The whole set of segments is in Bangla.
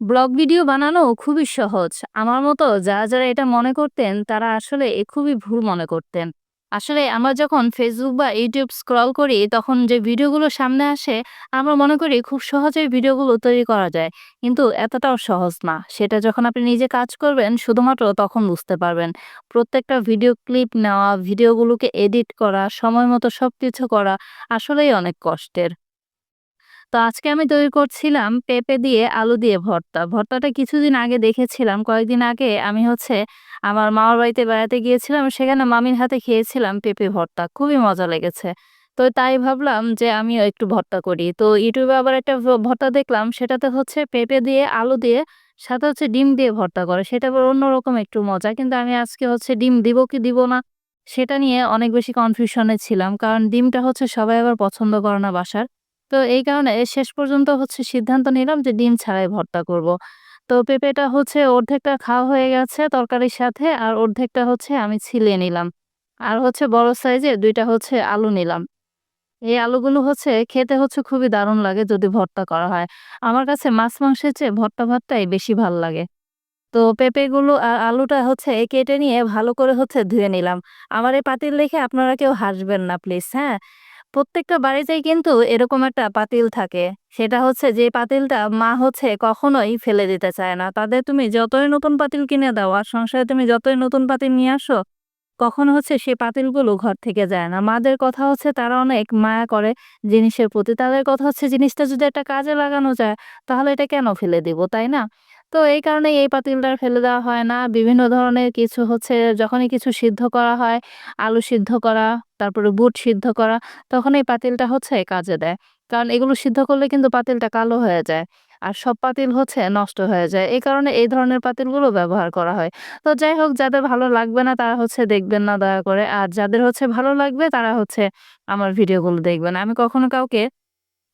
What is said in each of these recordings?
ব্লগ ভিডিও বানানো খুবই সহজ। আমার মতো যারা, যারা এটা মনে করতেন তারা আসলে এ খুবই ভুল মনে করতেন। আসলে আমরা যখন ফেসবুক বা ইউটিউব স্ক্রল করি তখন যে ভিডিওগুলো সামনে আসে আমরা মনে করি খুব সহজেই ভিডিওগুলো তৈরি করা যায়। কিন্তু এতটাও সহজ না। সেটা যখন আপনি নিজে কাজ করবেন শুধুমাত্র তখন বুঝতে পারবেন। প্রত্যেকটা ভিডিও ক্লিপ নেওয়া, ভিডিওগুলোকে এডিট করা, সময় মতো সব কিছু করা আসলেই অনেক কষ্টের। তো আজকে আমি তৈরি করছিলাম পেঁপে দিয়ে আলু দিয়ে ভর্তা। ভর্তাটা কিছুদিন আগে দেখেছিলাম। কয়েকদিন আগে আমি হচ্ছে আমার মামার বাড়িতে বেড়াতে গিয়েছিলাম। সেখানে মামির হাতে খেয়েছিলাম পেঁপে ভর্তা। খুবই মজা লেগেছে। তো তাই ভাবলাম যে আমিও একটু ভর্তা করি। তো ইউটিউবে আবার একটা ভর্তা দেখলাম সেটাতে হচ্ছে পেঁপে দিয়ে, আলু দিয়ে সাথে হচ্ছে ডিম দিয়ে ভর্তা করে। সেটা আবার অন্যরকম একটু মজা। কিন্তু আমি আজকে হচ্ছে ডিম দিব কি দিব না সেটা নিয়ে অনেক বেশি কনফিউশনে ছিলাম। কারণ ডিমটা হচ্ছে সবাই আবার পছন্দ করে না বাসার। তো এই কারণে শেষ পর্যন্ত হচ্ছে সিদ্ধান্ত নিলাম যে ডিম ছাড়াই ভর্তা করব। তো পেঁপেটা হচ্ছে অর্ধেকটা খাওয়া হয়ে গেছে তরকারির সাথে আর অর্ধেকটা হচ্ছে আমি ছিলে নিলাম। আর হচ্ছে বড় সাইজের দুইটা হচ্ছে আলু নিলাম। এই আলুগুলো হচ্ছে খেতে হচ্ছে খুবই দারুণ লাগে যদি ভর্তা করা হয়। আমার কাছে মাছ মাংসের চেয়ে ভর্তা ভাতটাই বেশি ভালো লাগে। তো পেঁপেগুলো আর আলুটা হচ্ছে কেটে নিয়ে ভালো করে হচ্ছে ধুয়ে নিলাম। আমার এই পাতিল দেখে আপনারা কেউ হাসবেন না প্লিজ, হ্যাঁ? প্রত্যেকটা বাড়িতেই কিন্তু এরকম একটা পাতিল থাকে। সেটা হচ্ছে যে পাতিলটা মা হচ্ছে কখনোই ফেলে দিতে চায় না। তাদের তুমি যতই নতুন পাতিল কিনে দাও আর সংসারে তুমি যতই নতুন পাতিল নিয়ে আসো, কখন হচ্ছে সেই পাতিলগুলো ঘর থেকে যায় না। মাদের কথা হচ্ছে তারা অনেক মায়া করে জিনিসের প্রতি। তাদের কথা হচ্ছে জিনিসটা যদি একটা কাজে লাগানো যায়, তাহলে এটা কেন ফেলে দিব, তাই না? তো এই কারণেই এই পাতিলটা ফেলে দেওয়া হয় না। বিভিন্ন ধরনের কিছু হচ্ছে যখনই কিছু সিদ্ধ করা হয়, আলু সিদ্ধ করা, তারপরে বুট সিদ্ধ করা, তখন এই পাতিলটা হচ্ছে কাজে দেয়। কারণ এগুলো সিদ্ধ করলে কিন্তু পাতিলটা কালো হয়ে যায়। আর সব পাতিল হচ্ছে নষ্ট হয়ে যায়। এই কারণে এই ধরনের পাতিলগুলো ব্যবহার করা হয়। তো যাই হোক যাদের ভালো লাগবে না তারা হচ্ছে দেখবেন না দয়া করে। আর যাদের হচ্ছে ভালো লাগবে তারা হচ্ছে আমার ভিডিওগুলো দেখবেন। আমি কখনো কাউকে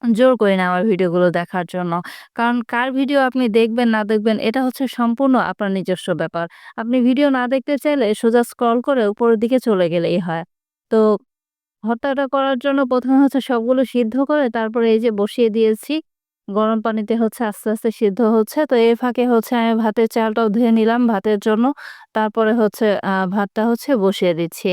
জোর করি না আমার ভিডিওগুলো দেখার জন্য। কারণ কার ভিডিও আপনি দেখবেন না দেখবেন এটা হচ্ছে সম্পূর্ণ আপনার নিজস্ব ব্যাপার। আপনি ভিডিও না দেখতে চাইলে সোজা স্ক্রল করে উপরের দিকে চলে গেলেই হয়। তো ভর্তাটা করার জন্য প্রথমে হচ্ছে সবগুলো সিদ্ধ করে তারপরে এই যে বসিয়ে দিয়েছি। গরম পানিতে হচ্ছে আস্তে, আস্তে সিদ্ধ হচ্ছে। তো এর ফাঁকে হচ্ছে আমি ভাতের চালটাও ধুয়ে নিলাম ভাতের জন্য। তারপরে হচ্ছে ভাতটা হচ্ছে বসিয়ে দিচ্ছি।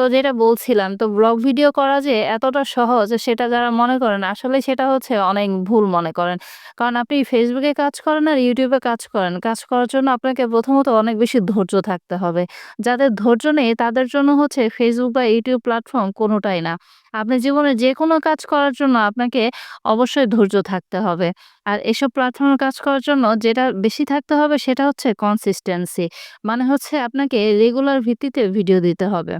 তো যেটা বলছিলাম, তো ব্লগ ভিডিও করা যে এতটা সহজ, সেটা যারা মনে করেন, আসলে সেটা হচ্ছে অনেক ভুল মনে করেন। কারণ আপনি ফেসবুকে কাজ করেন আর ইউটিউবে কাজ করেন। কাজ করার জন্য আপনাকে প্রথমত অনেক বেশি ধৈর্য থাকতে হবে। যাদের ধৈর্য নেই, তাদের জন্য হচ্ছে ফেসবুক বা ইউটিউব প্ল্যাটফর্ম কোনোটাই না। আপনি জীবনে যে কোনো কাজ করার জন্য আপনাকে অবশ্যই ধৈর্য থাকতে হবে। আর এসব প্ল্যাটফর্মে কাজ করার জন্য যেটা বেশি থাকতে হবে, সেটা হচ্ছে কনসিস্টেন্সি। মানে হচ্ছে আপনাকে রেগুলার ভিত্তিতে ভিডিও দিতে হবে।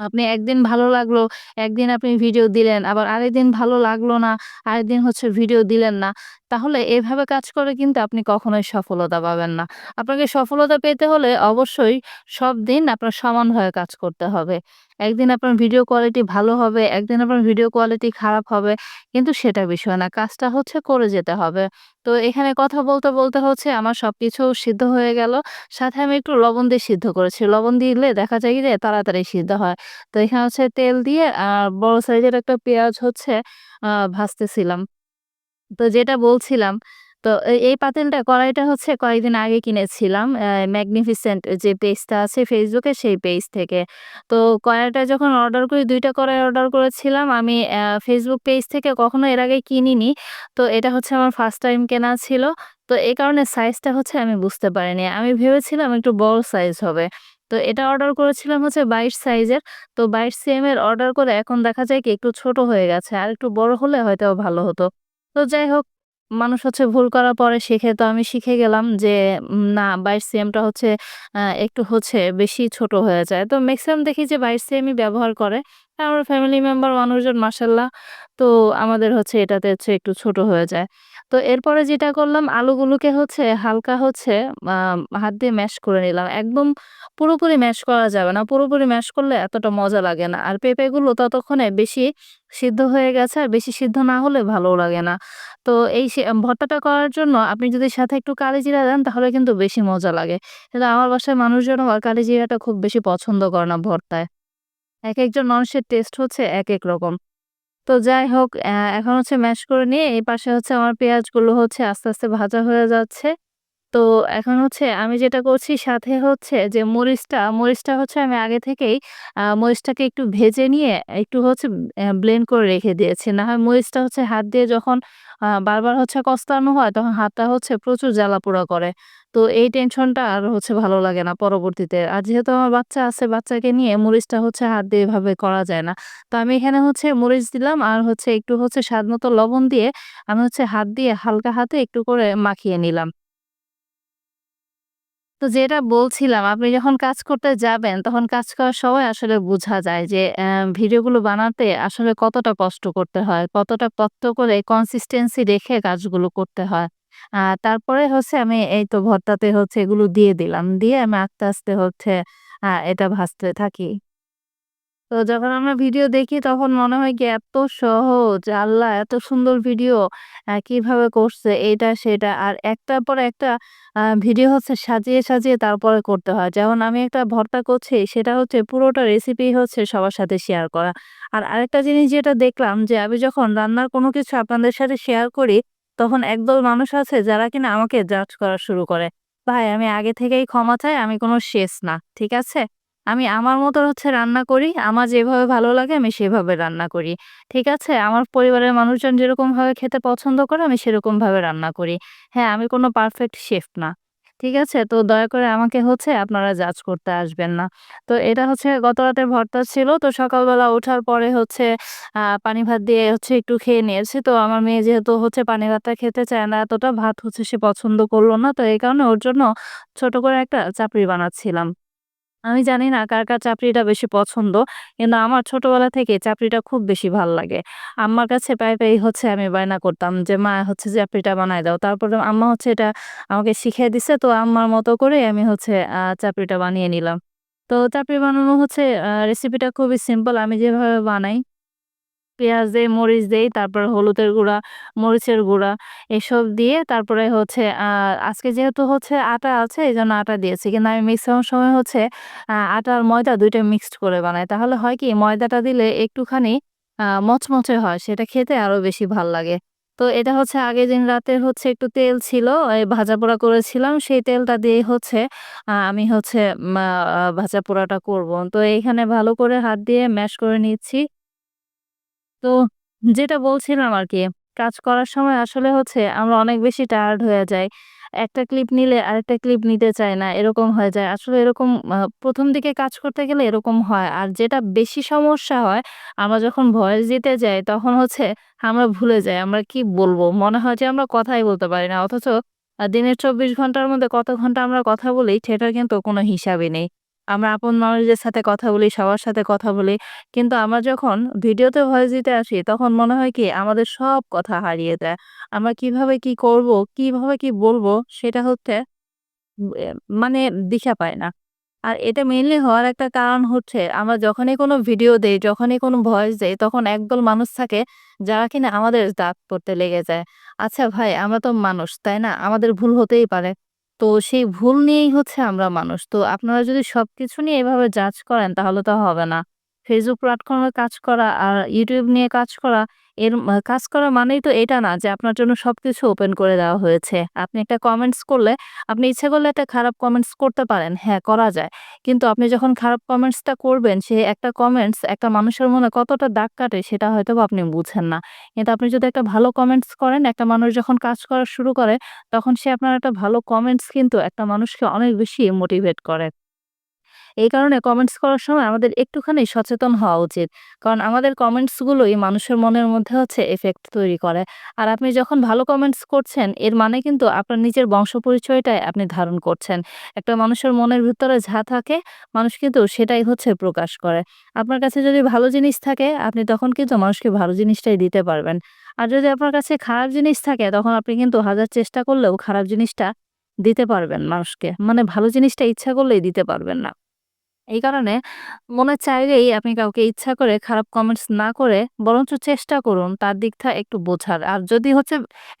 আপনি একদিন ভালো লাগল, একদিন আপনি ভিডিও দিলেন, আবার আরেকদিন ভালো লাগল না, আরেকদিন হচ্ছে ভিডিও দিলেন না। তাহলে এভাবে কাজ করে কিন্তু আপনি কখনোই সফলতা পাবেন না। আপনাকে সফলতা পেতে হলে অবশ্যই সব দিন আপনার সমানভাবে কাজ করতে হবে। একদিন আপনার ভিডিও কোয়ালিটি ভালো হবে, একদিন আপনার ভিডিও কোয়ালিটি খারাপ হবে। কিন্তু সেটা বিষয় না। কাজটা হচ্ছে করে যেতে হবে। তো এখানে কথা বলতে, বলতে হচ্ছে আমার সব কিছু সিদ্ধ হয়ে গেল। সাথে আমি একটু লবণ দিয়ে সিদ্ধ করেছি। লবণ দিলে দেখা যায় যে তাড়াতাড়ি সিদ্ধ হয়। তো এখানে হচ্ছে তেল দিয়ে আর বড় সাইজের একটা পেঁয়াজ হচ্ছে ভাজতেছিলাম। তো যেটা বলছিলাম, তো এই পাতিলটা কড়াইটা হচ্ছে কয়েকদিন আগে কিনেছিলাম। ম্যাগনিফিসেন্ট যে পেজটা আছে ফেসবুকে সেই পেজ থেকে। তো কড়াইটা যখন অর্ডার করি দুইটা কড়াই অর্ডার করেছিলাম। আমি ফেসবুক পেজ থেকে কখনো এর আগে কিনিনি। তো এটা হচ্ছে আমার ফার্স্ট টাইম কেনা ছিল। তো এই কারণে সাইজটা হচ্ছে আমি বুঝতে পারিনি। আমি ভেবেছিলাম একটু বড় সাইজ হবে। তো এটা অর্ডার করেছিলাম হচ্ছে ২২ সাইজের। তো ২২ সিএম এর অর্ডার করে এখন দেখা যায় কি একটু ছোট হয়ে গেছে। আর একটু বড় হলে হয়তো ভালো হতো। তো যাই হোক, মানুষ হচ্ছে ভুল করার পরে শিখে, তো আমি শিখে গেলাম যে না ২২ সিএমটা হচ্ছে একটু হচ্ছে বেশি ছোট হয়ে যায়। তো ম্যাক্সিমাম দেখি যে ২২ সিএমই ব্যবহার করে। আমার ফ্যামিলি মেম্বার মানুষজন মাশাআল্লাহ। তো আমাদের হচ্ছে এটাতে হচ্ছে একটু ছোট হয়ে যায়। তো এরপরে যেটা করলাম, আলুগুলোকে হচ্ছে হালকা হচ্ছে হাত দিয়ে ম্যাশ করে নিলাম। একদম পুরোপুরি ম্যাশ করা যাবে না। পুরোপুরি ম্যাশ করলে এতটা মজা লাগে না। আর পেঁপেগুলো ততক্ষণে বেশি সিদ্ধ হয়ে গেছে, আর বেশি সিদ্ধ না হলে ভালোও লাগে না। তো এই ভর্তাটা করার জন্য আপনি যদি সাথে একটু কালিজিরা দেন, তাহলে কিন্তু বেশি মজা লাগে। কিন্তু আমার বাসায় মানুষজন আবার কালিজিরাটা খুব বেশি পছন্দ করে না ভর্তায়। একেকজন মানুষের টেস্ট হচ্ছে এক এক রকম। তো যাই হোক এখন হচ্ছে ম্যাশ করে নিয়ে এই পাশে হচ্ছে আমার পেঁয়াজগুলো হচ্ছে আস্তে, আস্তে ভাজা হয়ে যাচ্ছে। তো এখন হচ্ছে আমি যেটা করছি সাথে হচ্ছে যে মরিচটা, মরিচটা হচ্ছে আমি আগে থেকেই মরিচটাকে একটু ভেজে নিয়ে একটু হচ্ছে ব্লেন্ড করে রেখে দিয়েছি। না হয় মরিচটা হচ্ছে হাত দিয়ে যখন বারবার হচ্ছে কস্তানো হয় তখন হাতটা হচ্ছে প্রচুর জ্বালা-পোড়া করে। তো এই টেনশনটা আর হচ্ছে ভালো লাগে না পরবর্তীতে। আর যেহেতু আমার বাচ্চা আছে, বাচ্চাকে নিয়ে মরিচটা হচ্ছে হাত দিয়ে এভাবে করা যায় না। তো আমি এখানে হচ্ছে মরিচ দিলাম আর হচ্ছে একটু হচ্ছে স্বাদ মতো লবণ দিয়ে আমি হচ্ছে হাত দিয়ে হালকা হাতে একটু করে মাখিয়ে নিলাম। তো যেটা বলছিলাম, আপনি যখন কাজ করতে যাবেন, তখন কাজ করার সময় আসলে বোঝা যায় যে ভিডিওগুলো বানাতে আসলে কতটা কষ্ট করতে হয়, কতটা কষ্ট করে কনসিস্টেন্সি রেখে কাজগুলো করতে হয়। তারপরে হচ্ছে আমি এই তো ভর্তাতে হচ্ছে এগুলো দিয়ে দিলাম। দিয়ে আমি আস্তে, আস্তে হচ্ছে এটা ভাজতে থাকি। তো যখন আমরা ভিডিও দেখি তখন মনে হয় কি এত সহজ, আল্লাহ এত সুন্দর ভিডিও কীভাবে করছে এটা সেটা। আর একটার পর একটা ভিডিও হচ্ছে সাজিয়ে, সাজিয়ে তারপরে করতে হয়। যেমন আমি একটা ভর্তা করছি সেটা হচ্ছে পুরোটা রেসিপি হচ্ছে সবার সাথে শেয়ার করা। আর আরেকটা জিনিস যেটা দেখলাম যে আমি যখন রান্নার কোনো কিছু আপনাদের সাথে শেয়ার করি, তখন একদল মানুষ আছে যারা কিনা আমাকে জাজ করা শুরু করে। ভাই আমি আগে থেকেই ক্ষমা চাই, আমি কোনো শেষ না। ঠিক আছে? আমি আমার মতো হচ্ছে রান্না করি। আমার যেভাবে ভালো লাগে আমি সেভাবে রান্না করি। ঠিক আছে? আমার পরিবারের মানুষজন যেরকমভাবে খেতে পছন্দ করে আমি সেরকমভাবে রান্না করি। হ্যাঁ, আমি কোনো পারফেক্ট শেফ না। ঠিক আছে? তো দয়া করে আমাকে হচ্ছে আপনারা জাজ করতে আসবেন না। তো এটা হচ্ছে গত রাতে ভর্তা ছিল। তো সকালবেলা ওঠার পরে হচ্ছে পানি ভাত দিয়ে হচ্ছে একটু খেয়ে নিয়েছি। তো আমার মেয়ে যেহেতু হচ্ছে পানি ভাতটা খেতে চায় না এতটা, ভাত হচ্ছে সে পছন্দ করল না। তো এই কারণে ওর জন্য ছোট করে একটা চাপড়ি বানাচ্ছিলাম। আমি জানি না কার, কার চাপড়িটা বেশি পছন্দ। কিন্তু আমার ছোটবেলা থেকে চাপড়িটা খুব বেশি ভালো লাগে। আম্মার কাছে পাই পাই হচ্ছে আমি বায়না করতাম যে, "মা হচ্ছে চাপড়িটা বানায় দাও।" তারপরে আম্মা হচ্ছে এটা আমাকে শিখিয়ে দিছে। তো আম্মার মতো করে আমি হচ্ছে চাপড়িটা বানিয়ে নিলাম। তো চাপড়ি বানানো হচ্ছে রেসিপিটা খুবই সিম্পল। আমি যেভাবে বানাই পেঁয়াজ দেই, মরিচ দেই, তারপর হলুদের গুঁড়া, মরিচের গুঁড়া এসব দিয়ে তারপরে হচ্ছে আজকে যেহেতু হচ্ছে আটা আছে এই জন্য আটা দিয়েছি। কিন্তু আমি মেক্সিমাম সময় হচ্ছে আটা আর ময়দা দুইটা মিক্সড করে বানাই। তাহলে হয় কি ময়দাটা দিলে একটুখানি মচমচে হয়। সেটা খেতে আরও বেশি ভালো লাগে। তো এটা হচ্ছে আগের দিন রাতে হচ্ছে একটু তেল ছিল, এই ভাজা পোড়া করেছিলাম। সেই তেলটা দিয়ে হচ্ছে আমি হচ্ছে ভাজা পোড়াটা করব। তো এইখানে ভালো করে হাত দিয়ে ম্যাশ করে নিচ্ছি। তো যেটা বলছিলাম আর কি কাজ করার সময় আসলে হচ্ছে আমরা অনেক বেশি টায়ার্ড হয়ে যাই। একটা ক্লিপ নিলে আরেকটা ক্লিপ নিতে চাই না, এরকম হয়ে যায়। আসলে এরকম প্রথম দিকে কাজ করতে গেলে এরকম হয়। আর যেটা বেশি সমস্যা হয়, আমরা যখন ভয়েস দিতে যাই তখন হচ্ছে আমরা ভুলে যাই আমরা কি বলব। মনে হয় যে আমরা কথাই বলতে পারি না। অথচ দিনের ২৪ ঘণ্টার মধ্যে কত ঘণ্টা আমরা কথা বলি সেটার কিন্তু কোনো হিসাবই নেই। আমরা আপন মানুষদের সাথে কথা বলি, সবার সাথে কথা বলি। কিন্তু আমরা যখন ভিডিওতে ভয়েস দিতে আসি তখন মনে হয় কি আমাদের সব কথা হারিয়ে যায়। আমরা কীভাবে কি করব, কীভাবে কি বলব সেটা হচ্ছে মানে দিশা পায় না। আর এটা মেনলি হওয়ার একটা কারণ হচ্ছে আমরা যখনই কোনো ভিডিও দেই, যখনই কোনো ভয়েস দেই তখন একদল মানুষ থাকে যারা কিনা আমাদের দাঁত করতে লেগে যায়। আচ্ছা ভাই আমরা তো মানুষ, তাই না? আমাদের ভুল হতেই পারে। তো সেই ভুল নিয়েই হচ্ছে আমরা মানুষ। তো আপনারা যদি সবকিছু নিয়ে এভাবে জাজ করেন তাহলে তো হবে না। Facebook প্ল্যাটফর্মে কাজ করা আর ইউটিউব নিয়ে কাজ করা এর কাজ করা মানেই তো এটা না যে আপনার জন্য সবকিছু ওপেন করে দেওয়া হয়েছে। আপনি একটা কমেন্টস করলে আপনি ইচ্ছে করলে একটা খারাপ কমেন্টস করতে পারেন। হ্যাঁ, করা যায়। কিন্তু আপনি যখন খারাপ কমেন্টসটা করবেন সে একটা কমেন্টস একটা মানুষের মনে কতটা দাগ কাটে সেটা হয়তোবা আপনি বুঝেন না। কিন্তু আপনি যদি একটা ভালো কমেন্টস করেন, একটা মানুষ যখন কাজ করা শুরু করে তখন সে আপনার একটা ভালো কমেন্টস কিন্তু একটা মানুষকে অনেক বেশি মোটিভেট করে। এই কারণে কমেন্টস করার সময় আমাদের একটুখানি সচেতন হওয়া উচিত। কারণ আমাদের কমেন্টসগুলোই মানুষের মনের মধ্যে হচ্ছে এফেক্ট তৈরি করে। আর আপনি যখন ভালো কমেন্টস করছেন, এর মানে কিন্তু আপনার নিজের বংশ পরিচয়টাই আপনি ধারণ করছেন। একটা মানুষের মনের ভিতরে যা থাকে, মানুষ কিন্তু সেটাই হচ্ছে প্রকাশ করে। আপনার কাছে যদি ভালো জিনিস থাকে, আপনি তখন কিন্তু মানুষকে ভালো জিনিসটাই দিতে পারবেন। আর যদি আপনার কাছে খারাপ জিনিস থাকে, তখন আপনি কিন্তু হাজার চেষ্টা করলেও খারাপ জিনিসটা দিতে পারবেন মানুষকে। মানে ভালো জিনিসটা ইচ্ছা করলেই দিতে পারবেন না। এই কারণে মনে চাইলেই আপনি কাউকে ইচ্ছা করে খারাপ কমেন্টস না করে বরঞ্চ চেষ্টা করুন তার দিকটা একটু বোঝার। আর যদি হচ্ছে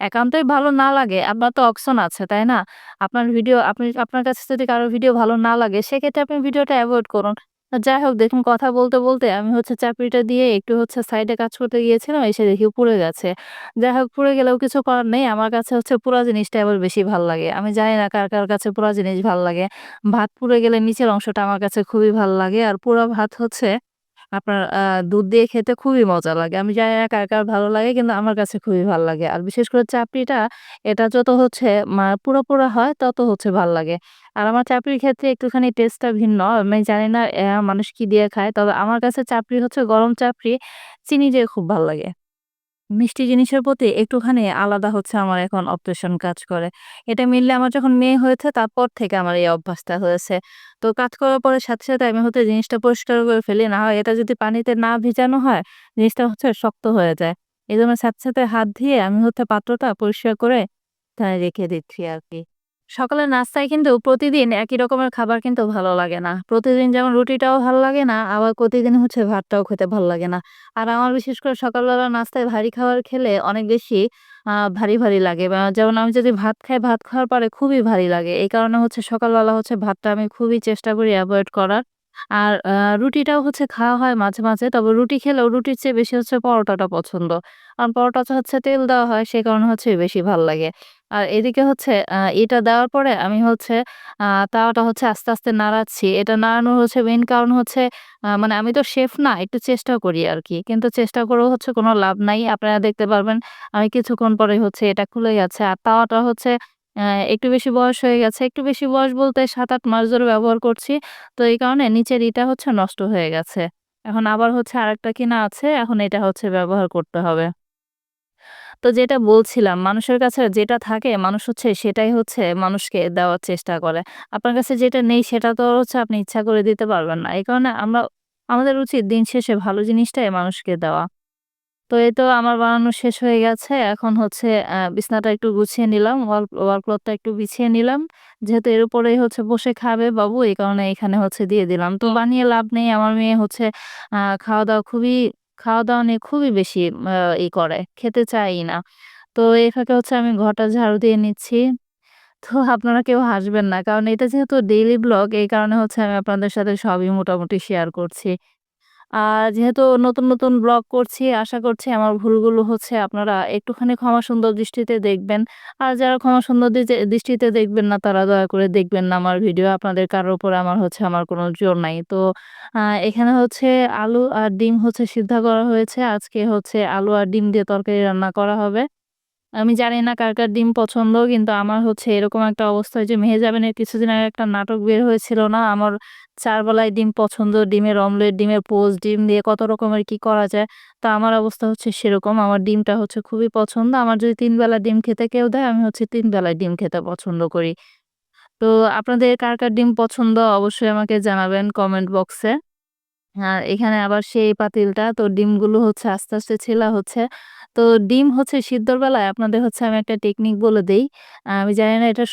একান্তই ভালো না লাগে, আপনার তো অপশন আছে, তাই না? আপনার ভিডিও আপনি আপনার কাছে যদি কারও ভিডিও ভালো না লাগে সেক্ষেত্রে আপনি ভিডিওটা অ্যাভয়েড করুন। যাই হোক দেখুন কথা বলতে, বলতে আমি হচ্ছে চাকরিটা দিয়ে একটু হচ্ছে সাইডে কাজ করতে গিয়েছিলাম, এসে দেখি পুড়ে গেছে। যাই হোক পুড়ে গেলেও কিছু করার নেই। আমার কাছে হচ্ছে পুরা জিনিসটা আবার বেশি ভালো লাগে। আমি জানি না কার, কার কাছে পুরা জিনিস ভালো লাগে। ভাত পুড়ে গেলে নিচের অংশটা আমার কাছে খুবই ভালো লাগে। আর পুরা ভাত হচ্ছে আপনার দুধ দিয়ে খেতে খুবই মজা লাগে। আমি জানি না কার, কার ভালো লাগে কিন্তু আমার কাছে খুবই ভালো লাগে। আর বিশেষ করে চাপড়িটা এটা যত হচ্ছে মা পুরো পুরো হয় তত হচ্ছে ভালো লাগে। আর আমার চাপড়ির ক্ষেত্রে একটুখানি টেস্টটা ভিন্ন। আমি জানি না মানুষ কি দিয়ে খায়। তবে আমার কাছে চাপড়ি হচ্ছে গরম চাপড়ি চিনি দিয়ে খুব ভালো লাগে। মিষ্টি জিনিসের প্রতি একটুখানি আলাদা হচ্ছে আমার এখন অবসেশন কাজ করে। এটা মিললে আমার যখন মেয়ে হয়েছে তারপর থেকে আমার এই অভ্যাসটা হয়েছে। তো কাজ করার পরে সাথে, সাথে আমি হচ্ছে জিনিসটা পরিষ্কার করে ফেলি। না হয় এটা যদি পানিতে না ভিজানো হয়, জিনিসটা হচ্ছে শক্ত হয়ে যায়। এই জন্য সাথে, সাথে হাত দিয়ে আমি হচ্ছে পাত্রটা পরিষ্কার করে রেখে দিচ্ছি আরকি। সকালের নাস্তায় কিন্তু প্রতিদিন একই রকমের খাবার কিন্তু ভালো লাগে না। প্রতিদিন যেমন রুটিটাও ভালো লাগে না, আবার প্রতিদিন হচ্ছে ভাতটাও খেতে ভালো লাগে না। আর আমার বিশেষ করে সকালবেলা নাস্তায় ভারী খাবার খেলে অনেক বেশি ভারী, ভারী লাগে। যেমন আমি যদি ভাত খাই, ভাত খাওয়ার পরে খুবই ভারী লাগে। এই কারণে হচ্ছে সকালবেলা হচ্ছে ভাতটা আমি খুবই চেষ্টা করি অ্যাভয়েড করার। আর রুটিটাও হচ্ছে খাওয়া হয় মাঝে, মাঝে। তবে রুটি খেলেও রুটির চেয়ে বেশি হচ্ছে পরোটাটা পছন্দ। কারণ পরোটাতে হচ্ছে তেল দেওয়া হয়, সে কারণে হচ্ছে বেশি ভালো লাগে। আর এদিকে হচ্ছে এটা দেওয়ার পরে আমি হচ্ছে আ তাওয়াটা হচ্ছে আস্তে, আস্তে নাড়াচ্ছি। এটা নাড়ানোর হচ্ছে মেইন কারণ হচ্ছে মানে আমি তো শেফ না, একটু চেষ্টা করি আরকি। কিন্তু চেষ্টা করেও হচ্ছে কোনো লাভ নাই। আপনারা দেখতে পারবেন আমি কিছুক্ষণ পরেই হচ্ছে এটা খুলে গেছে। আর তাওয়াটা হচ্ছে একটু বেশি বয়স হয়ে গেছে। একটু বেশি বয়স বলতে ৭-৮ মাস ধরে ব্যবহার করছি। তো এই কারণে নিচের ইটা হচ্ছে নষ্ট হয়ে গেছে। এখন আবার হচ্ছে আরেকটা কিনা আছে। এখন এটা হচ্ছে ব্যবহার করতে হবে। তো যেটা বলছিলাম, মানুষের কাছে যেটা থাকে মানুষ হচ্ছে সেটাই হচ্ছে মানুষকে দেওয়ার চেষ্টা করে। আপনার কাছে যেটা নেই সেটা তো হচ্ছে আপনি ইচ্ছা করে দিতে পারবেন না। এই কারণে আমরা আমাদের উচিত দিন শেষে ভালো জিনিসটাই মানুষকে দেওয়া। তো এই তো আমার বানানো শেষ হয়ে গেছে। এখন হচ্ছে বিছানাটা একটু গুছিয়ে নিলাম। ওয়াল ক্লথটা একটু বিছিয়ে নিলাম। যেহেতু এর উপরেই হচ্ছে বসে খাবে বাবু, এই কারণে এখানে হচ্ছে দিয়ে দিলাম। তো বানিয়ে লাভ নেই। আমার মেয়ে হচ্ছে আ খাওয়া-দাওয়া খুবই খাওয়া-দাওয়া নিয়ে খুবই বেশি ই করে, খেতে চায়ই না। তো এই ফাঁকে হচ্ছে আমি ঘরটা ঝাড়ু দিয়ে নিচ্ছি। তো আপনারা কেউ হাসবেন না। কারণ এটা যেহেতু ডেইলি ব্লগ এই কারণে হচ্ছে আমি আপনাদের সাথে সবই মোটামুটি শেয়ার করছি। আর যেহেতু নতুন, নতুন ব্লগ করছি, আশা করছি আমার ভুলগুলো হচ্ছে আপনারা একটুখানি ক্ষমা সুন্দর দৃষ্টিতে দেখবেন। আর যারা ক্ষমা সুন্দর দৃষ্টিতে দেখবেন না তারা দয়া করে দেখবেন না আমার ভিডিও। আপনাদের কারোর উপরে আমার হচ্ছে আমার কোনো জোর নাই। তো এখানে হচ্ছে আলু আর ডিম হচ্ছে সিদ্ধ করা হয়েছে। আজকে হচ্ছে আলু আর ডিম দিয়ে তরকারি রান্না করা হবে। আমি জানি না কার, কার ডিম পছন্দ কিন্তু আমার হচ্ছে এরকম একটা অবস্থা ওইযে মেহেজাবিনের কিছুদিন আগে একটা নাটক বের হয়েছিল না? আমার ৪ বেলায় ডিম পছন্দ, ডিমের অমলেট, ডিমের পোচ, ডিম দিয়ে কত রকমের কি করা যায়। তো আমার অবস্থা হচ্ছে সেরকম। আমার ডিমটা হচ্ছে খুবই পছন্দ। আমার যদি ৩ বেলা ডিম খেতে কেউ দেয় আমি হচ্ছে ৩ বেলায় ডিম খেতে পছন্দ করি। তো আপনাদের কার, কার ডিম পছন্দ অবশ্যই আমাকে জানাবেন কমেন্ট বক্সে। আর এখানে আবার সেই পাতিলটা তো ডিমগুলো হচ্ছে আস্তে, আস্তে ছেলা হচ্ছে। তো ডিম হচ্ছে সিদ্ধর বেলায় আপনাদের হচ্ছে আমি একটা টেকনিক বলে দেই। আমি জানি না এটা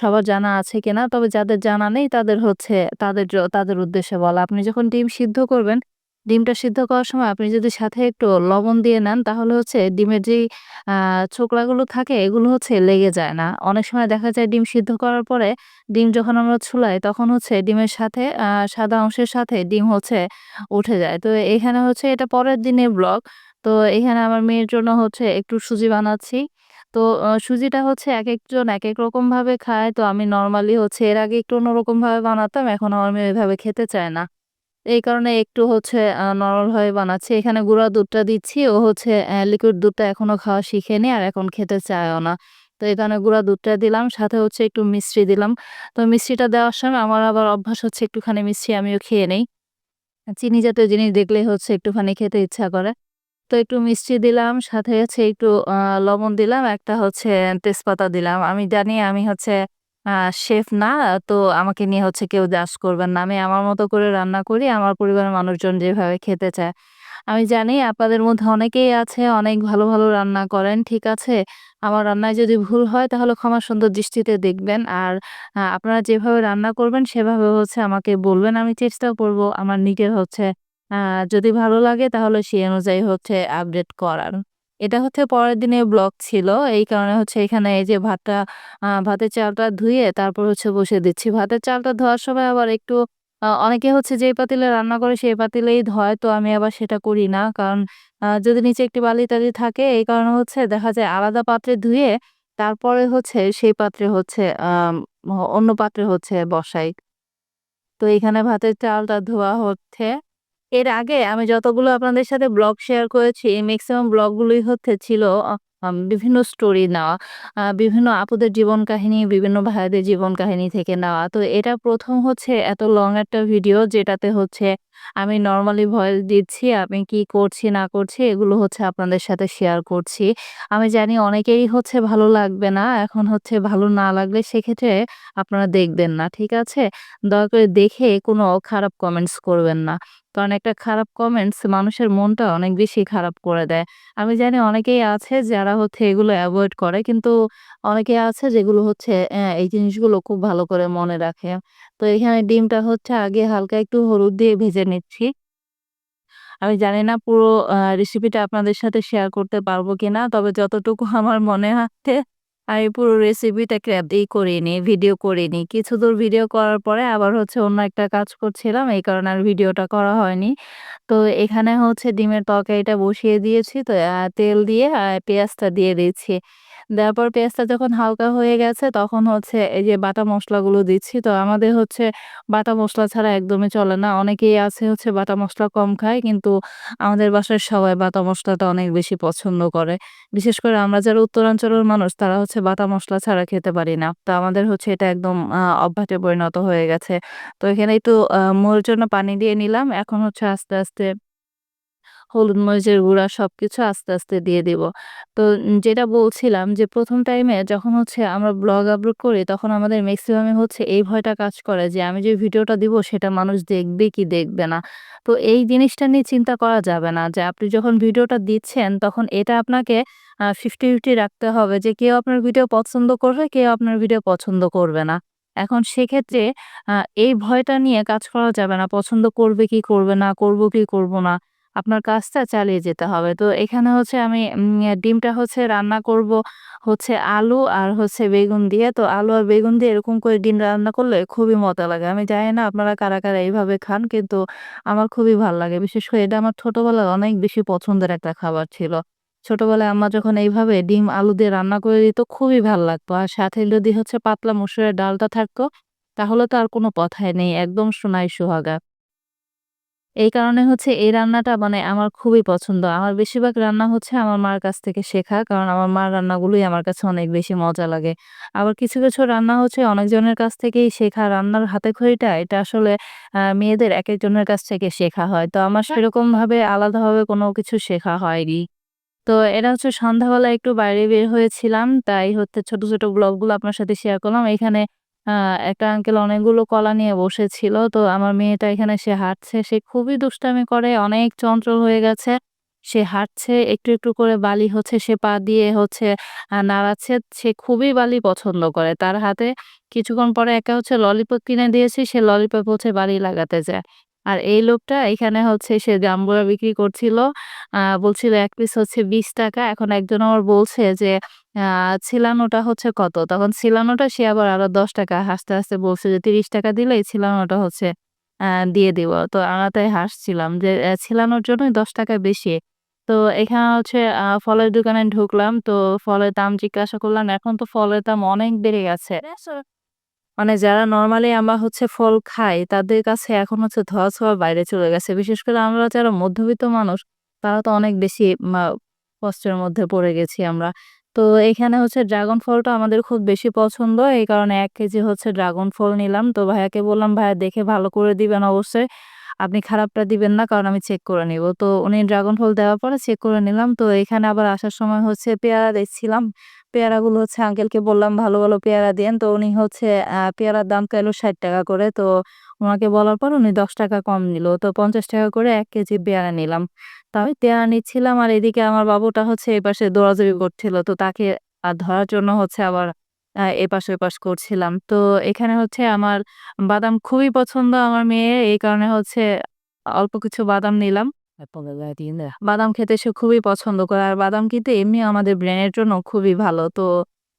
সবার জানা আছে কিনা। তবে যাদের জানা নেই তাদের হচ্ছে তাদের তাদের উদ্দেশ্যে বলা। আপনি যখন ডিম সিদ্ধ করবেন, ডিমটা সিদ্ধ করার সময় আপনি যদি সাথে একটু লবণ দিয়ে নেন তাহলে হচ্ছে ডিমের যেই আ ছোকলাগুলো থাকে এগুলো হচ্ছে লেগে যায় না। অনেক সময় দেখা যায় ডিম সিদ্ধ করার পরে ডিম যখন আমরা ছুলাই তখন হচ্ছে ডিমের সাথে সাদা অংশের সাথে ডিম হচ্ছে উঠে যায়। তো এখানে হচ্ছে এটা পরের দিনের ব্লগ। তো এখানে আমার মেয়ের জন্য হচ্ছে একটু সুজি বানাচ্ছি। তো সুজিটা হচ্ছে এক একজন এক একেক রকমভাবে খায়। তো আমি নর্মালি হচ্ছে এর আগে একটু অন্যরকমভাবে বানাতাম। এখন আমার মেয়ে এভাবে খেতে চায় না। এই কারণে একটু হচ্ছে নরমাল ভাবে বানাচ্ছি। এখানে গুঁড়া দুধটা দিচ্ছি। ও হচ্ছে লিকুইড দুধটা এখনও খাওয়া শিখেনি আর এখন খেতে চায়ও না। তো এই কারণে গুঁড়া দুধটা দিলাম। সাথে হচ্ছে একটু মিষ্টি দিলাম। তো মিষ্টিটা দেওয়ার সময় আমার আবার অভ্যাস হচ্ছে একটুখানি মিষ্টি আমিও খেয়ে নেই। চিনি জাতীয় জিনিস দেখলেই হচ্ছে একটুখানি খেতে ইচ্ছা করে। তো একটু মিষ্টি দিলাম, সাথে হচ্ছে একটু লবণ দিলাম, একটা হচ্ছে তেজপাতা দিলাম। আমি জানি আমি হচ্ছে শেফ না, তো আমাকে নিয়ে হচ্ছে কেউ জাজ করবেন না। আমি আমার মতো করে রান্না করি, আমার পরিবারের মানুষজন যেভাবে খেতে চায়। আমি জানি আপনাদের মধ্যে অনেকেই আছে অনেক ভালো, ভালো রান্না করেন। ঠিক আছে? আমার রান্নায় যদি ভুল হয় তাহলে ক্ষমা সুন্দর দৃষ্টিতে দেখবেন। আর আপনারা যেভাবে রান্না করবেন সেভাবে হচ্ছে আমাকে বলবেন। আমি চেষ্টা করব আমার নিজের হচ্ছে যদি ভালো লাগে তাহলে সেই অনুযায়ী হচ্ছে আপডেট করার। এটা হচ্ছে পরের দিনে ব্লগ ছিল। এই কারণে হচ্ছে এখানে এই যে ভাতটা ভাতের চালটা ধুয়ে তারপর হচ্ছে বসিয়ে দিচ্ছি। ভাতের চালটা ধোয়ার সময় আবার একটু অনেকে হচ্ছে যেই পাতিলে রান্না করে সেই পাতিলেই ধোয়। তো আমি আবার সেটা করি না। কারণ যদি নিচে একটি বালি-টালি থাকে, এই কারণে হচ্ছে দেখা যায় আলাদা পাত্রে ধুয়ে তারপরে হচ্ছে সেই পাত্রে হচ্ছে অন্য পাত্রে হচ্ছে বসাই। তো এখানে ভাতের চালটা ধোয়া হচ্ছে। এর আগে আমি যতগুলো আপনাদের সাথে ব্লগ শেয়ার করেছি ম্যাক্সিমাম ব্লগগুলোই হচ্ছে ছিল বিভিন্ন স্টোরি নেওয়া। বিভিন্ন আপুদের জীবন কাহিনী, বিভিন্ন ভাইদের জীবন কাহিনী থেকে নেওয়া। তো এটা প্রথম হচ্ছে এত লং একটা ভিডিও যেটাতে হচ্ছে আমি নর্মালি ভয়েস দিচ্ছি। আমি কি করছি, না করছি, এগুলো হচ্ছে আপনাদের সাথে শেয়ার করছি। আমি জানি অনেকেরই হচ্ছে ভালো লাগবে না। এখন হচ্ছে ভালো না লাগলে সেক্ষেত্রে আপনারা দেখবেন না। ঠিক আছে? দয়া করে দেখে কোনো খারাপ কমেন্টস করবেন না। কারণ একটা খারাপ কমেন্টস মানুষের মনটা অনেক বেশি খারাপ করে দেয়। আমি জানি অনেকেই আছে যারা হচ্ছে এগুলো অ্যাভয়েড করে। কিন্তু অনেকে আছে যেগুলো হচ্ছে এই জিনিসগুলো খুব ভালো করে মনে রাখে। তো এখানে ডিমটা হচ্ছে আগে হালকা একটু হলুদ দিয়ে ভেজে নিচ্ছি। আমি জানি না পুরো রেসিপিটা আপনাদের সাথে শেয়ার করতে পারব কিনা। তবে যতটুকু আমার মনে হচ্ছে আমি পুরো রেসিপিটাকে ই করিনি, ভিডিও করিনি। কিছুদূর ভিডিও করার পরে আবার হচ্ছে অন্য একটা কাজ করছিলাম। এই কারণে আর ভিডিওটা করা হয়নি। তো এখানে হচ্ছে ডিমের তরকারিটা বসিয়ে দিয়েছি। তো তেল দিয়ে পেঁয়াজটা দিয়ে দিচ্ছি। দেওয়ার পর পেঁয়াজটা যখন হালকা হয়ে গেছে তখন হচ্ছে এই যে বাটা মশলাগুলো দিচ্ছি। তো আমাদের হচ্ছে বাটা মশলা ছাড়া একদমই চলে না। অনেকেই আছে হচ্ছে বাটা মশলা কম খায়। কিন্তু আমাদের বাসায় সবাই বাটা মশলাটা অনেক বেশি পছন্দ করে। বিশেষ করে আমরা যারা উত্তরাঞ্চলের মানুষ তারা হচ্ছে বাটা মশলা ছাড়া খেতে পারি না। তো আমাদের হচ্ছে এটা একদম অভ্যাসে পরিণত হয়ে গেছে। তো এখানে একটু মরিচের জন্য পানি দিয়ে নিলাম। এখন হচ্ছে আস্তে, আস্তে হলুদ, মরিচের গুঁড়া সবকিছু আস্তে, আস্তে দিয়ে দিব। তো যেটা বলছিলাম যে প্রথম টাইমে যখন হচ্ছে আমরা ব্লগ আপলোড করি তখন আমাদের ম্যাক্সিমামে হচ্ছে এই ভয়টা কাজ করে যে আমি যে ভিডিওটা দিব সেটা মানুষ দেখবে কি দেখবে না। তো এই জিনিসটা নিয়ে চিন্তা করা যাবে না যে আপনি যখন ভিডিওটা দিচ্ছেন তখন এটা আপনাকে ফিফটি 50-50 রাখতে হবে যে কেউ আপনার ভিডিও পছন্দ করবে, কেউ আপনার ভিডিও পছন্দ করবে না। এখন সেক্ষেত্রে এই ভয়টা নিয়ে কাজ করা যাবে না। পছন্দ করবে কি করবে না, করব কি করব না। আপনার কাজটা চালিয়ে যেতে হবে। তো এখানে হচ্ছে আমি ডিমটা হচ্ছে রান্না করব হচ্ছে আলু আর হচ্ছে বেগুন দিয়ে। তো আলু আর বেগুন দিয়ে এরকম করে ডিম রান্না করলে খুবই মজা লাগে। আমি জানি না আপনারা কারা, কারা এইভাবে খান কিন্তু আমার খুবই ভালো লাগে। বিশেষ করে এটা আমার ছোটবেলায় অনেক বেশি পছন্দের একটা খাবার ছিল। ছোটবেলায় আম্মা যখন এইভাবে ডিম আলু দিয়ে রান্না করে দিত খুবই ভালো লাগতো। আর সাথে যদি হচ্ছে পাতলা মসুরের ডালটা থাকতো তাহলে তো আর কোনো কথাই নেই। একদম সোনায় সোহাগা। এই কারণে হচ্ছে এই রান্নাটা মানে আমার খুবই পছন্দ। আমার বেশিরভাগ রান্না হচ্ছে আমার মার কাছ থেকে শেখা। কারণ আমার মার রান্নাগুলোই আমার কাছে অনেক বেশি মজা লাগে। আবার কিছু, কিছু রান্না হচ্ছে অনেকজনের কাছ থেকেই শেখা। রান্নার হাতেখড়িটা এটা আসলে মেয়েদের একেকজনের কাছ থেকে শেখা হয়। তো আমার সেরকমভাবে আলাদাভাবে কোনো কিছু শেখা হয়নি। তো এটা হচ্ছে সন্ধ্যাবেলা একটু বাইরে বের হয়েছিলাম। তাই হচ্ছে ছোট, ছোট ব্লগগুলো আপনার সাথে শেয়ার করলাম। এখানে একটা আঙ্কেল অনেকগুলো কলা নিয়ে বসেছিল। তো আমার মেয়েটা এখানে সে হাঁটছে। সে খুবই দুষ্টামি করে, অনেক চঞ্চল হয়ে গেছে। সে হাঁটছে, একটু, একটু করে বালি হচ্ছে সে পা দিয়ে হচ্ছে নাড়াচ্ছে। সে খুবই বালি পছন্দ করে। তার হাতে কিছুক্ষণ পরে একা হচ্ছে ললিপপ কিনে দিয়েছি। সে ললিপপ হচ্ছে বালি লাগাতে যায়। আর এই লোকটা এখানে হচ্ছে সে জাম্বুরা বিক্রি করছিল। আ বলছিল এক পিস হচ্ছে ৳২০ এখন একজন আবার বলছে যে ছিলানোটা হচ্ছে কত? তখন ছিলানোটা সে আবার আরও ৳১০ হাসতে, হাসতে বলছে যে ৳৩০ দিলেই ছিলানোটা হচ্ছে দিয়ে দিব। তো আমরা তাই হাসছিলাম যে ছিলানোর জন্যই ৳১০ বেশি। তো এখানে হচ্ছে ফলের দোকানে ঢুকলাম। তো ফলের দাম জিজ্ঞাসা করলাম। এখন তো ফলের দাম অনেক বেড়ে গেছে। মানে যারা নর্মালি আমরা হচ্ছে ফল খাই, তাদের কাছে এখন হচ্ছে ধোঁয়া-ছোঁয়ার বাইরে চলে গেছে। বিশেষ করে আমরা যারা মধ্যবিত্ত মানুষ, তারা তো অনেক বেশি কষ্টের মধ্যে পড়ে গেছি আমরা। তো এখানে হচ্ছে ড্রাগন ফলটা আমাদের খুব বেশি পছন্দ। এই কারণে এক কেজি হচ্ছে ড্রাগন ফল নিলাম। তো ভাইয়াকে বললাম, "ভাইয়া দেখে ভালো করে দিবেন অবশ্যই। আপনি খারাপটা দিবেন না কারণ আমি চেক করে নিব।" তো উনি ড্রাগন ফল দেওয়ার পরে চেক করে নিলাম। তো এখানে আবার আসার সময় হচ্ছে পেয়ারা দেখছিলাম। পেয়ারাগুলো হচ্ছে আঙ্কেলকে বললাম, "ভালো, ভালো পেয়ারা দিয়েন।" তো উনি হচ্ছে পেয়ারার দাম চাইলো ৳৬০ করে। তো ওনাকে বলার পর উনি ৳১০ কম নিল। তো ৳৫০ করে এক কেজি পেয়ারা নিলাম। তো আমি পেয়ারা নিচ্ছিলাম আর এদিকে আমার বাবুটা হচ্ছে এপাশে দৌড়াদৌড়ি করছিল। তো তাকে আর ধরার জন্য হচ্ছে আবার এপাশ ওপাশ করছিলাম। তো এখানে হচ্ছে আমার বাদাম খুবই পছন্দ আমার মেয়ের। এই কারণে হচ্ছে অল্প কিছু বাদাম নিলাম। বাদাম খেতে সে খুবই পছন্দ করে। আর বাদাম কিন্তু এমনি আমাদের ব্রেনের জন্য খুবই ভালো। তো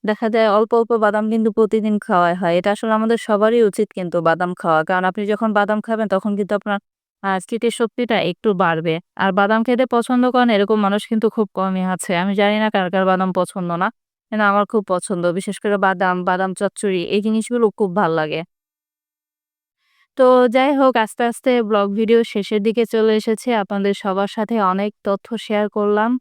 দেখা যায় অল্প, অল্প বাদাম কিন্তু প্রতিদিন খাওয়া হয়। এটা আসলে আমাদের সবারই উচিত কিন্তু বাদাম খাওয়া। কারণ আপনি যখন বাদাম খাবেন তখন কিন্তু আপনার আ স্মৃতিশক্তিটা একটু বাড়বে। আর বাদাম খেতে পছন্দ করেন এরকম মানুষ কিন্তু খুব কমই আছে। আমি জানি না কার, কার বাদাম পছন্দ না। কিন্তু আমার খুব পছন্দ। বিশেষ করে বাদাম, বাদাম চচ্চড়ি এই জিনিসগুলো খুব ভালো লাগে। তো যাই হোক আস্তে, আস্তে ব্লগ ভিডিও শেষের দিকে চলে এসেছে আপনাদের সবার সাথে অনেক তথ্য শেয়ার করলাম।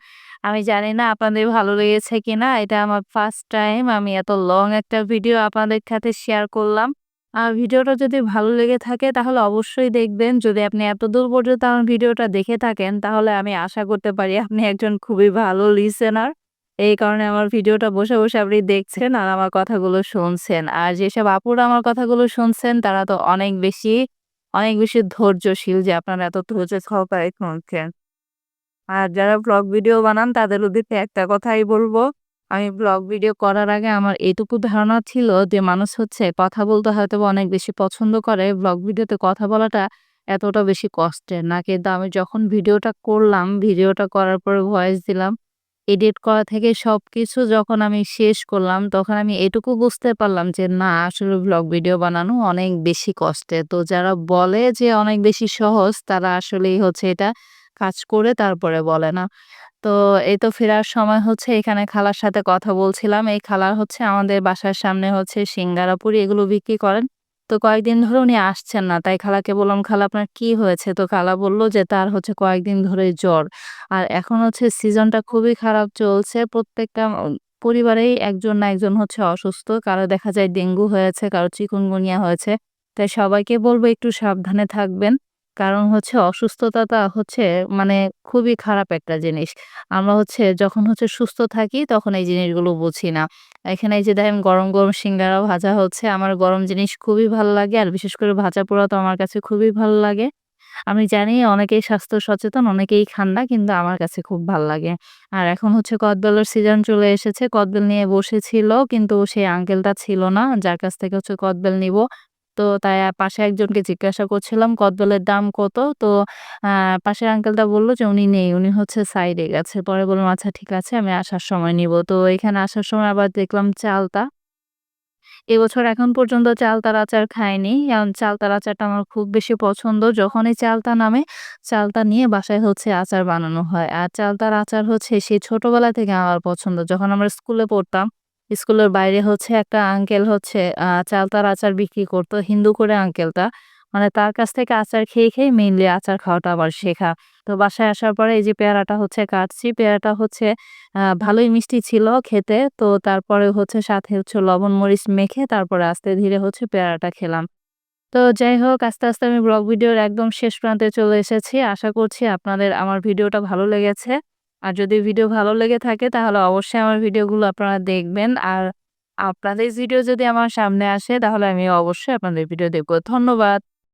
আমি জানি না আপনাদের ভালো লেগেছে কিনা। এটা আমার ফার্স্ট টাইম আমি এত লং একটা ভিডিও আপনাদের সাথে শেয়ার করলাম। আর ভিডিওটা যদি ভালো লেগে থাকে তাহলে অবশ্যই দেখবেন। যদি আপনি এত দূর পর্যন্ত আমার ভিডিওটা দেখে থাকেন তাহলে আমি আশা করতে পারি আপনি একজন খুবই ভালো লিসেনার। এই কারণে আমার ভিডিওটা বসে, বসে আপনি দেখছেন আর আমার কথাগুলো শুনছেন। আর যেসব আপুরা আমার কথাগুলো শুনছেন তারা তো অনেক বেশি, অনেক বেশি ধৈর্যশীল যে আপনারা এত ধৈর্য সহকারে শুনছেন। আর যারা ব্লগ ভিডিও বানান তাদের উদ্দেশ্যে একটা কথাই বলব, আমি ব্লগ ভিডিও করার আগে আমার এটুকু ধারণা ছিল যে মানুষ হচ্ছে কথা বলতে হয়তো অনেক বেশি পছন্দ করে। ব্লগ ভিডিওতে কথা বলাটা এতটা বেশি কষ্টের না। কিন্তু আমি যখন ভিডিওটা করলাম, ভিডিওটা করার পরে ভয়েস দিলাম, এডিট করা থেকে সব কিছু যখন আমি শেষ করলাম, তখন আমি এটুকু বুঝতে পারলাম যে, না, আসলে ব্লগ ভিডিও বানানো অনেক বেশি কষ্টে তো যারা বলে যে, অনেক বেশি সহজ তারা আসলেই হচ্ছে এটা কাজ করে তারপরে বলে না। তো এই তো ফেরার সময় হচ্ছে এখানে খালার সাথে কথা বলছিলাম। এই খালার হচ্ছে আমাদের বাসার সামনে হচ্ছে সিঙ্গারাপুরি এগুলো বিক্রি করেন। তো কয়েকদিন ধরে উনি আসছেন না। তাই খালাকে বললাম, "খালা আপনার কি হয়েছে?" তো খালা বলল যে তার হচ্ছে কয়েকদিন ধরে জ্বর। আর এখন হচ্ছে সিজনটা খুবই খারাপ চলছে। প্রত্যেকটা পরিবারেই একজন না একজন হচ্ছে অসুস্থ। কারও দেখা যায় ডেঙ্গু হয়েছে, কারও চিকুনগুনিয়া হয়েছে। তাই সবাইকে বলব একটু সাবধানে থাকবেন। কারণ হচ্ছে অসুস্থতাটা হচ্ছে মানে খুবই খারাপ একটা জিনিস। আমরা হচ্ছে যখন হচ্ছে সুস্থ থাকি তখন এই জিনিসগুলো বুঝি না। এখানে এই যে দেখেন গরম, গরম সিঙ্গারা ভাজা হচ্ছে। আমার গরম জিনিস খুবই ভালো লাগে। আর বিশেষ করে ভাজা পোড়া তো আমার কাছে খুবই ভালো লাগে। আমি জানি অনেকেই স্বাস্থ্য সচেতন, অনেকেই খান না কিন্তু আমার কাছে খুব ভালো লাগে। আর এখন হচ্ছে কদবেলের সিজন চলে এসেছে। কদবেল নিয়ে বসেছিল কিন্তু সেই আঙ্কেলটা ছিল না। যার কাছ থেকে হচ্ছে কদবেল নিবো। তো তাই পাশে একজনকে জিজ্ঞাসা করছিলাম কদবেলের দাম কত? তো পাশের আঙ্কেলটা বলল যে উনি নেই। উনি হচ্ছে সাইডে গেছে। পরে বললাম, "আচ্ছা ঠিক আছে আমি আসার সময় নিবো।" তো এখানে আসার সময় আবার দেখলাম চালতা। এবছর এখন পর্যন্ত চালতার আচার খাইনি। কারণ চালতার আচারটা আমার খুব বেশি পছন্দ। যখনই চালতা নামে, চালতা নিয়ে বাসায় হচ্ছে আচার বানানো হয়। আর চালতার আচার হচ্ছে সেই ছোটবেলা থেকে আমার পছন্দ। যখন আমরা স্কুলে পড়তাম, স্কুলের বাইরে হচ্ছে একটা আঙ্কেল হচ্ছে চালতার আচার বিক্রি করত। হিন্দু করে আঙ্কেলটা। মানে তার কাছ থেকে আচার খেয়ে, খেয়ে মেইনলি আচার খাওয়াটা আবার শেখা। তো বাসায় আসার পরে এই যে পেয়ারাটা হচ্ছে কাটছি। পেয়ারাটা হচ্ছে ভালোই মিষ্টি ছিল খেতে। তো তারপরে হচ্ছে সাথে হচ্ছে লবণ মরিচ মেখে তারপরে আস্তে ধীরে হচ্ছে পেয়ারাটা খেলাম। তো যাই হোক আস্তে, আস্তে আমি ব্লগ ভিডিওর একদম শেষ প্রান্তে চলে এসেছি। আশা করছি আপনাদের আমার ভিডিওটা ভালো লেগেছে। আর যদি ভিডিও ভালো লেগে থাকে, তাহলে অবশ্যই আমার ভিডিওগুলো আপনারা দেখবেন। আর আপনাদের ভিডিও যদি আমার সামনে আসে, তাহলে আমি অবশ্যই আপনাদের ভিডিও দেখব। ধন্যবাদ।